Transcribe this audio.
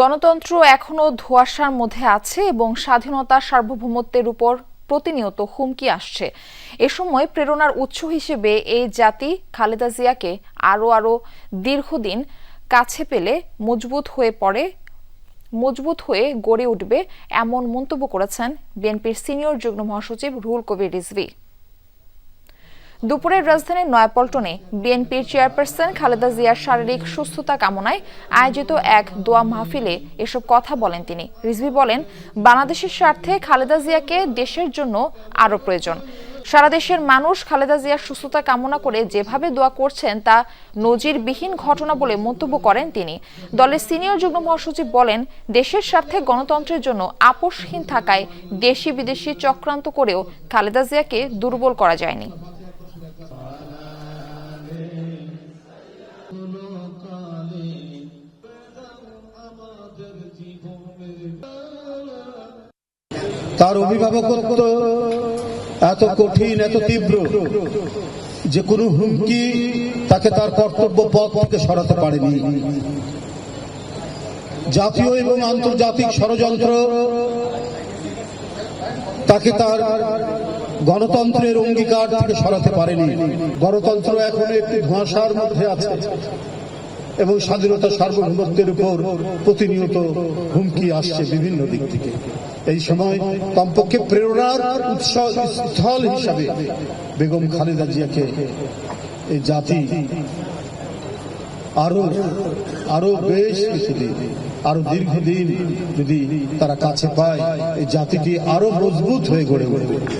গণতন্ত্র এখনও ধোঁয়াশার মধ্যে আছে এবং স্বাধীনতা সার্বভৌমত্বের উপর প্রতিনিয়ত হুমকি আসছে। এ সময় প্রেরণার উৎস হিসেবে এই জাতি খালেদা জিয়াকে আরও আরও দীর্ঘদিন কাছে পেলে মজবুত হয়ে পড়ে, মজবুত হয়ে গড়ে উঠবে এমন মন্তব্য করেছেন বিএনপির সিনিয়র যুগ্ম মহাসচিব রুহুল কবির রিজভী। দুপুরের রাজধানীর নয়াপল্টনে বিএনপির চেয়ারপারসন খালেদা জিয়ার শারীরিক সুস্থতা কামনায় আয়োজিত এক দোয়া মাহফিলে এসব কথা বলেন তিনি। রিজভি বলেন, বাংলাদেশের স্বার্থে খালেদা জিয়াকে দেশের জন্য আরও প্রয়োজন। সারা দেশের মানুষ খালেদা জিয়ার সুস্থতা কামনা করে যেভাবে দোয়া করছেন তা নজিরবিহীন ঘটনা বলে মন্তব্য করেন তিনি। দলের সিনিয়র যুগ্ম মহাসচিব বলেন, দেশের স্বার্থে গণতন্ত্রের জন্য আপোষহীন থাকায় দেশি বিদেশি চক্রান্ত করেও খালেদা জিয়াকে দুর্বল করা যায়নি। তার অভিভাবকত্ব এত কঠিন, এত তীব্র যে কোনো হুমকি তাকে তার কর্তব্য পথ থেকে সরাতে পারেনি। জাতীয় এবং আন্তর্জাতিক ষড়যন্ত্র তাকে তার গণতন্ত্রের অঙ্গীকার থেকে সরাতে পারেনি। গণতন্ত্র এখন একটি ধোঁয়াশার মধ্যে আছে। এবং স্বাধীনতা সার্বভৌমত্বের উপর প্রতিনিয়ত হুমকি আসছে বিভিন্ন দিক থেকে। এই সময় কমপক্ষে প্রেরণার উৎস স্থল হিসাবে বেগম খালেদা জিয়াকে এই জাতি আরও আরও বেশ কিছুদিন, আরও দীর্ঘদিন যদি তারা কাছে পায়, এই জাতিটি আরও মজবুত হয়ে গড়ে উঠবে।